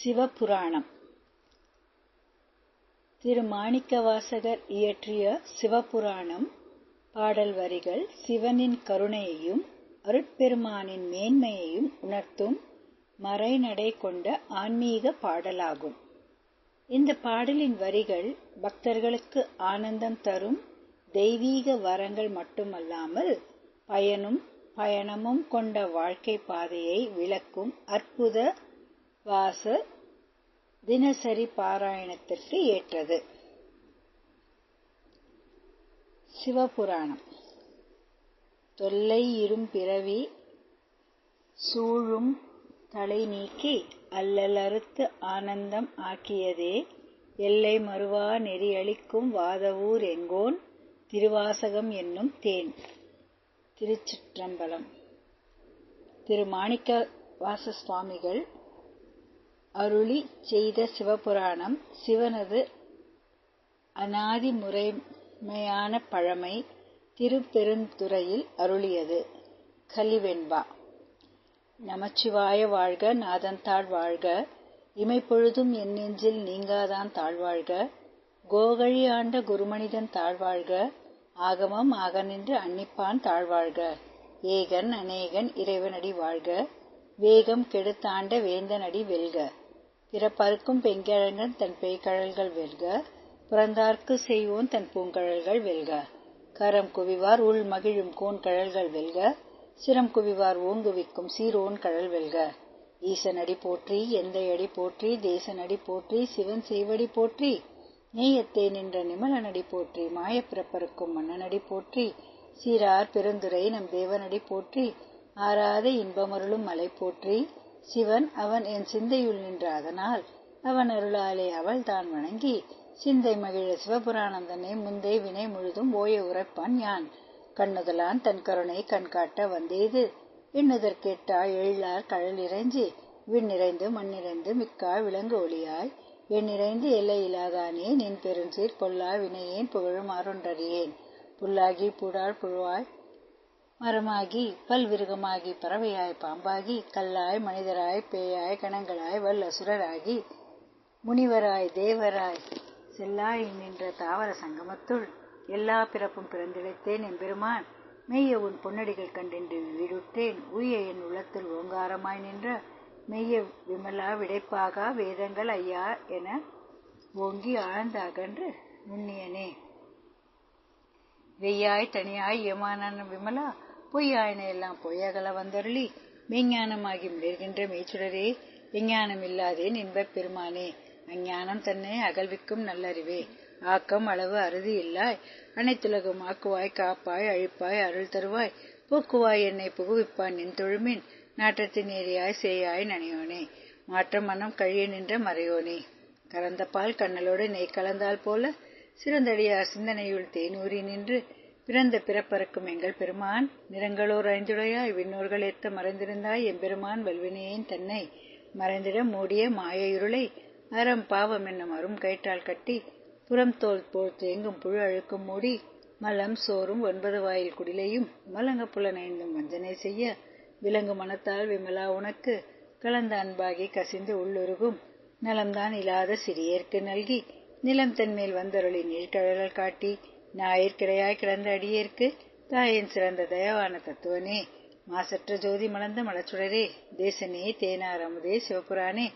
சிவபுராணம். திருமாணிக்கவாசகர் இயற்றிய சிவபுராணம் பாடல் வரிகள் சிவனின் கருணையையும் அருட்பெருமானின் மேன்மையையும் உணர்த்தும் மறைநடை கொண்ட ஆன்மீக பாடலாகும். இந்த பாடலின் வரிகள் பக்தர்களுக்கு ஆனந்தம் தரும் தெய்வீக வரங்கள் மட்டுமல்லாமல் பயனும் பயணமும் கொண்ட வாழ்க்கை பாதையை விளக்கும் அற்புத வாச தினசரி பாராயணத்திற்கு ஏற்றது. சிவபுராணம். தொல்லை இரும் பிறவி சூழும் தலை நீக்கி அல்லலறுத்து ஆனந்தம் ஆக்கியதே எல்லை மறுவா நெறியளிக்கும் வாதவூர் எங்கோன் திருவாசகம் என்னும் தேன். திருச்சிற்றம்பலம். திரு மாணிக்க வாச சுவாமிகள் அருளி செய்த சிவபுராணம் சிவனது அநாதி முறைமையான பழமை திருப்பெருந்துறையில் அருளியது. கலிவெண்பா. நமச்சிவாய வாழ்க நாதன்தாழ் வாழ்க. இமைப்பொழுதும் என் நெஞ்சில் நீங்காதான் தாழ்வாழ்க கோகழி ஆண்ட குருமனிதன் தாழ்வாழ்க ஆகமம் ஆக நின்று அன்னிப்பான் தாழ்வாழ்க ஏகன் அநேகன் இறைவனடி வாழ்க. வேகம் கெடுத்தாண்ட வேந்தனடி வெல்க. பிறப்பறுக்கும் பெண்கிழங்கன் தன் பேய்கழல்கள் வெல்க. பிறந்தார்க்கு செய்வோன் தன் பூங்கழல்கள் வெல்க. கரம் குவிவார் உள் மகிழும் கோன் கழல்கள் வெல்க. சிரம் குவிவார் ஓங்குவிக்கும் சீரோன் கழல் வெல்க. ஈசனடி போற்றி எந்த அடி போற்றி தேசனடி போற்றி சிவன் செய்வடி போற்றி. நேயத்தே நின்ற நிமலனடி போற்றி மாயப்பிறப்பருக்கும் மன்னனடி போற்றி. சீரார் பெருந்துரை நம் தேவனடி போற்றி. ஆறாத இன்பமருளும் மலை போற்றி. சிவன் அவன் என் சிந்தையுள் நின்ற அதனால் அவன் அருளாலே அவள் தான் வணங்கி. சிந்தை மகிழ சிவபுராணம் தன்னை முந்தை வினை முழுதும் ஓய உரைப்பான் யான். கண்ணுதலான் தன் கருணை கண்காட்ட வந்தேது. எண்ணுதற்கேட்டா எழிலார் கழல் இறைஞ்சி விண்ணிறைந்து மண்ணிறைந்து மிக்கா விலங்கு ஒளியாய். எண்ணிறைந்து எல்லை இல்லாதானே நின் பெருஞ்சீர் பொல்லா வினையேன் புகழும் அருண்டறியேன் புல்லாகி பூடாள் புழுவாய். மரமாகி பல்விருகமாகி பறவையாய் பாம்பாகி கல்லாய் மனிதராய் பேயாய் கணங்களாய் வல் அசுரராகி முனிவராய் தேவராய் செல்லாய் நின்ற தாவர சங்கமத்துள் எல்லா பிறப்பும் பிறந்திழைத்தேன் எம்பெருமான். மெய்ய உன் பொன்னடிகள் கண்டென்று வீடுட்டேன் உய என் உள்ளத்தில் ஓங்காரமாய் நின்ற மெய்ய விமலா விடைப்பாகா வேதங்கள் ஐயா என ஓங்கி ஆழ்ந்த அகன்று நுண்ணியனே. வெய்யாய் தனியாய் ஏமானான விமலா பொய்யாயின எல்லாம் பொய்யகல வந்தருளி. மெய்ஞானமாகி மிளர்கின்ற மெய்ச்சுடரே விஞ்ஞானம் இல்லாதேன் இன்பப் பெருமானே அஞ்ஞானம் தன்னை அகழ்விக்கும் நல்லறிவே. ஆக்கம் அளவு அறுதி இல்லாய் அனைத்துலகம் ஆக்குவாய் காப்பாய் அழிப்பாய் அருள் தருவாய். போக்குவாய் என்னை புகுவிப்பான் நின் தொழுமின் நாட்டத்தின் ஏரியாய் சேயாய் நனையோனே. மாற்ற மனம் கழிய நின்ற மறையோனே. கலந்த பால் கண்ணலோடு நெய் கலந்தால் போல சிறந்தடியார் சிந்தனையுள் தேனூறி நின்று பிறந்த பிறப்பறக்கும் எங்கள் பெருமான் நிறங்களோர் ஐந்துடையாய் விண்ணோர்கள் ஏத்த மறைந்திருந்தாய் எம்பெருமான் வல்வினையேன் தன்னை மறைந்திட மூடிய மாய இருளை அறம் பாவம் என்னும் அரும் கயிற்றால் கட்டி புறம் தோல் போல் தேங்கும் புழு அழுக்கும் மூடி மலம் சோறும் ஒன்பது வாயில் குடிலையும் மலங்க புலனைந்தும் வஞ்சனை செய்ய விலங்கு மனத்தால் விமலா உனக்கு கலந்த அன்பாகி கசிந்து உள்ளுருகும் நலம்தான் இல்லாத சிறியர்க்கு நல்கி நிலம் தன்மேல் வந்தருளி நீழ்கழல் காட்டி ஞாயிற்கிடையாய் கிடந்த அடியேற்கு தாயின் சிறந்த தயவான தத்துவனே. மாசற்ற ஜோதி மலர்ந்த மலச்சுடரே தேசனே தேனார் அமுதே சிவபுராணே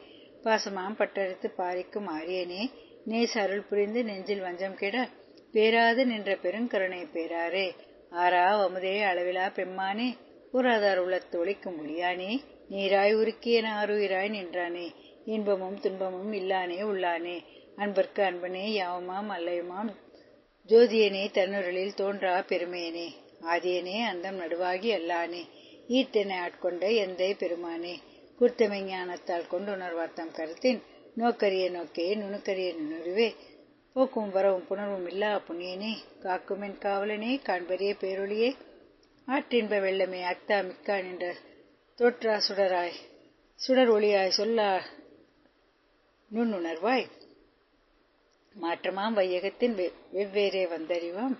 பாசமாம் பட்டறுத்து பாரிக்கும் ஆரியனே நேச அருள் புரிந்து நெஞ்சில் வஞ்சம் கெட பேராது நின்ற பெருங்கருணை பேராரே. ஆரா அமுதே அளவிலா பெம்மானே உராதார் உள்ள ஒழிக்கும் ஒளியானே நீராய் உருக்கிய ஆறுயிராய் நின்றானே இன்பமும் துன்பமும் இல்லானே உள்ளானே. அன்பர்க்கு அன்பனே யாவமாம் அல்லையுமாம் ஜோதியனே தன்னுருளில் தோன்றா பெருமையனே. ஆதியனே அந்தம் நடுவாகி அல்லானே. ஈர்த்தென ஆட்கொண்ட எந்தை பெருமானே. குர்த்தமை ஞானத்தால் கொண்டுணர்வார் தம் கருத்தின். நோக்கரிய நோக்கே நுணுக்கரிய நுணுருவே. போக்கும் வரவும் புணர்வும் இல்லா புண்ணியனே. காக்குமென் காவலனே காண்பரிய பேரொழியே. ஆற்றின்ப வெள்ளமே அத்தா மிக்கா நின்ற. தோற்றா சுடராய். சுடர் ஒளியாய் சொல்லா நுண்ணுணர்வாய். மாற்றமாம். வையகத்தின் வெவ்வேறே வந்தறிவாம்.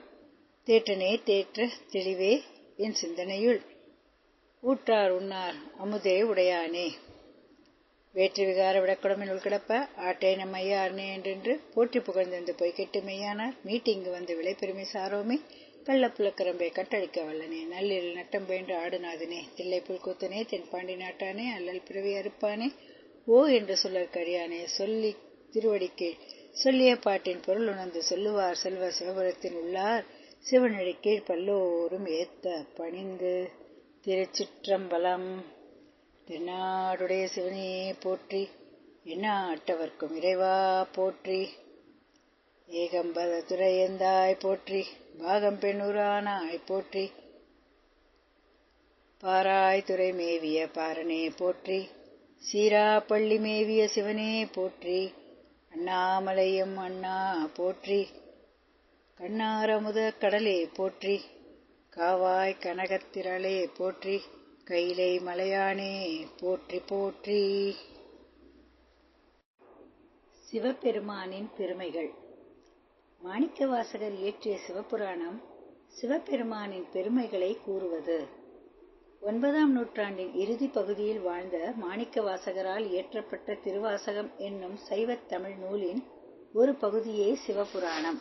தேற்றனே தேற்ற தெளிவே என் சிந்தனையுள். ஊற்றார் உண்ணார் அமுதே உடையானே. வேற்று விகார விடக்குடமில் உள்கிடப்ப ஆட்டே நம் என்றென்று போற்றி புகழ்ந்தெந்து பொய் கெட்டு மெய்யானார் மீட்டிங்கு வந்து விளைபெருமை சாரோமே. கள்ளப்புலக்கரம்பை கட்டளிக்க வல்லனே. நள்ளிரல் நட்டம் வேண்டு ஆடுநாதனே. தில்லை புல்கூத்தனே தென்பாண்டி நாட்டானே அல்லல் பிறவி அறுப்பானே. ஓ என்று சொல்லற் கரியானே சொல்லி திருவடிக்கு சொல்லிய பாட்டின் பொருள் உணர்ந்து சொல்லுவார் செல்வ சிவபுரத்தின் உள்ளார் சிவனடி கீழ் பல்லோரும் ஏத்த பணிந்து திருச்சிற்றம்பலம். தென்னாடுடைய சிவனே போற்றி எண்ணாட்டவர்க்கும் இறைவா போற்றி. ஏகம்பத துறையந்தாய் போற்றி பாகம் பெண்ணுரானாய் போற்றி. பாராய் துறை மேவிய பாரனே போற்றி சீரா பள்ளி மேவிய சிவனே போற்றி. அண்ணாமலையும் அண்ணா போற்றி. கண்ணாரமுத கடலே போற்றி. காவாய் கனகத்திரளே போற்றி. கைலை மலையானே போற்றி போற்றி. சிவபெருமானின் பெருமைகள். மாணிக்கவாசகர் இயற்றிய சிவபுராணம் சிவபெருமானின் பெருமைகளை கூறுவது. ஒன்பதாம் நூற்றாண்டின் இறுதி பகுதியில் வாழ்ந்த மாணிக்கவாசகரால் இயற்றப்பட்ட திருவாசகம் என்னும் சைவத் தமிழ் நூலின் ஒரு பகுதியே சிவபுராணம்.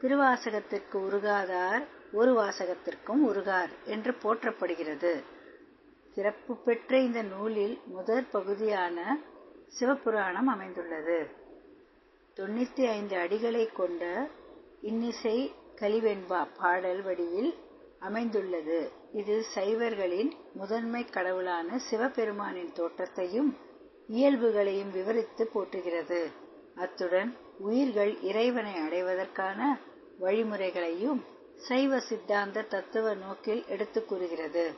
திருவாசகத்திற்கு உருகாதார் ஒரு வாசகத்திற்கும் உருகார் என்று போற்றப்படுகிறது. சிறப்பு பெற்ற இந்த நூலில் முதற் பகுதியான சிவபுராணம் அமைந்துள்ளது. தொண்ணூத்தி ஐந்து அடிகளை கொண்ட இன்னிசை கலிவெண்பா பாடல் வடிவில் அமைந்துள்ளது. இது சைவர்களின் முதன்மை கடவுளான சிவபெருமானின் தோற்றத்தையும் இயல்புகளையும் விவரித்து போற்றுகிறது. அத்துடன் உயிர்கள் இறைவனை அடைவதற்கான வழிமுறைகளையும் சைவ சித்தாந்த தத்துவ நோக்கில் எடுத்து கூறுகிறது.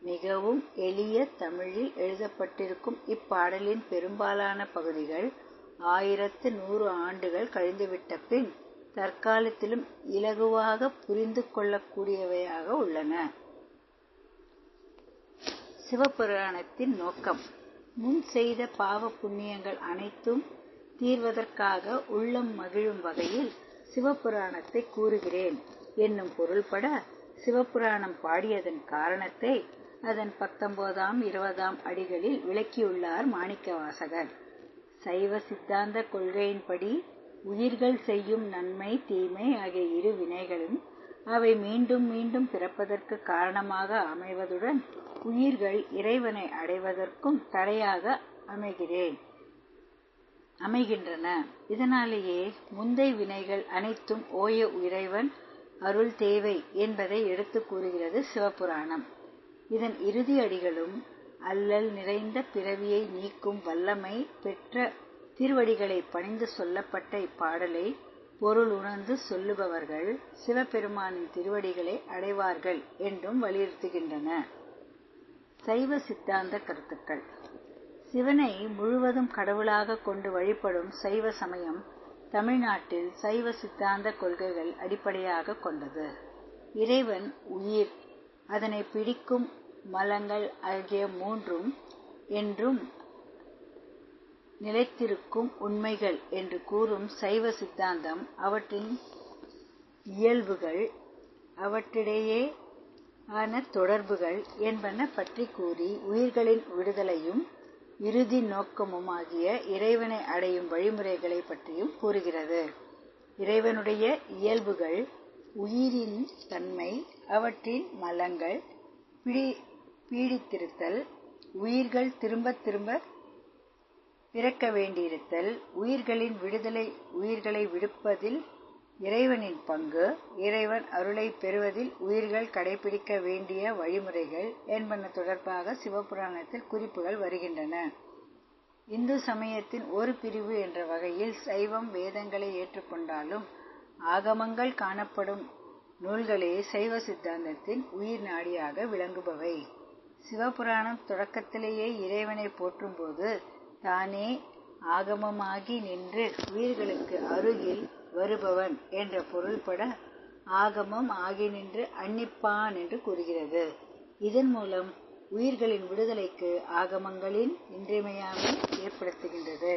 மிகவும் எளிய தமிழில் எழுதப்பட்டிருக்கும் இப்பாடலின் பெரும்பாலான பகுதிகள் ஆயிரத்து நூறு ஆண்டுகள் கழிந்துவிட்ட பின் தற்காலத்திலும் இலகுவாக புரிந்து கொள்ளக்கூடியவையாக உள்ளன. சிவபுராணத்தின் நோக்கம் முன் செய்த பாவ புண்ணியங்கள் அனைத்தும் தீர்வதற்காக உள்ளம் மகிழும் வகையில் சிவபுராணத்தை கூறுகிறேன் என்னும் பொருள்பட சிவபுராணம் பாடியதன் காரணத்தை அதன் பத்தொன்பதாம் இருபதாம் அடிகளில் விளக்கியுள்ளார் மாணிக்கவாசகர். சைவ சித்தாந்த கொள்கையின்படி உயிர்கள் செய்யும் நன்மை தீமை ஆகிய இரு வினைகளும் அவை மீண்டும் மீண்டும் பிறப்பதற்கு காரணமாக அமைவதுடன் உயிர்கள் இறைவனை அடைவதற்கும் தடையாக அமைகிறேன் அமைகின்றன. இதனாலேயே முந்தை வினைகள் அனைத்தும் ஓய இறைவன் அருள் தேவை என்பதை எடுத்து கூறுகிறது சிவபுராணம். இதன் இறுதி அடிகளும் அல்லல் நிறைந்த பிறவியை நீக்கும் வல்லமை பெற்ற திருவடிகளை பணிந்து சொல்லப்பட்ட இப்பாடலை பொருள் உணர்ந்து சொல்லுபவர்கள் சிவபெருமானின் திருவடிகளை அடைவார்கள் என்றும் வலியுறுத்துகின்றன. சைவ சித்தாந்த கருத்துக்கள். சிவனை முழுவதும் கடவுளாக கொண்டு வழிபடும் சைவ சமயம் தமிழ்நாட்டில் சைவ சித்தாந்த கொள்கைகள் அடிப்படையாக கொண்டது. இறைவன் உயிர் அதனை பிடிக்கும் மலங்கள் ஆகிய மூன்றும் என்றும் நிலைத்திருக்கும் உண்மைகள் என்று கூறும் சைவ சித்தாந்தம் அவற்றின் இயல்புகள் அவற்றிடையே ஆன தொடர்புகள் என்பன பற்றி கூறி உயிர்களின் விடுதலையும் இறுதி நோக்கமுமாகிய இறைவனை அடையும் வழிமுறைகளை பற்றியும் கூறுகிறது. இறைவனுடைய இயல்புகள் உயிரின் தன்மை அவற்றின் மலங்கள் பிடி பீடித்திருத்தல் உயிர்கள் திரும்ப திரும்ப பிறக்க வேண்டியிருத்தல் உயிர்களின் விடுதலை உயிர்களை விடுப்பதில் இறைவனின் பங்கு இறைவன் அருளை பெறுவதில் உயிர்கள் கடைபிடிக்க வேண்டிய வழிமுறைகள் என்பன தொடர்பாக சிவபுராணத்தில் குறிப்புகள் வருகின்றன. இந்து சமயத்தின் ஒரு பிரிவு என்ற வகையில் சைவம் வேதங்களை ஏற்றுக்கொண்டாலும் ஆகமங்கள் காணப்படும் நூல்களே சைவ சித்தாந்தத்தின் உயிர் நாடியாக விளங்குபவை. சிவபுராணம் தொடக்கத்திலேயே இறைவனை போற்றும்போது தானே ஆகமமாகி நின்று உயிர்களுக்கு அருகில் வருபவன் என்ற பொருள்பட ஆகமம் ஆகி நின்று அன்னிப்பான் என்று கூறுகிறது. இதன் மூலம் உயிர்களின் விடுதலைக்கு ஆகமங்களின் இன்றியமையாமை ஏற்படுத்துகின்றது.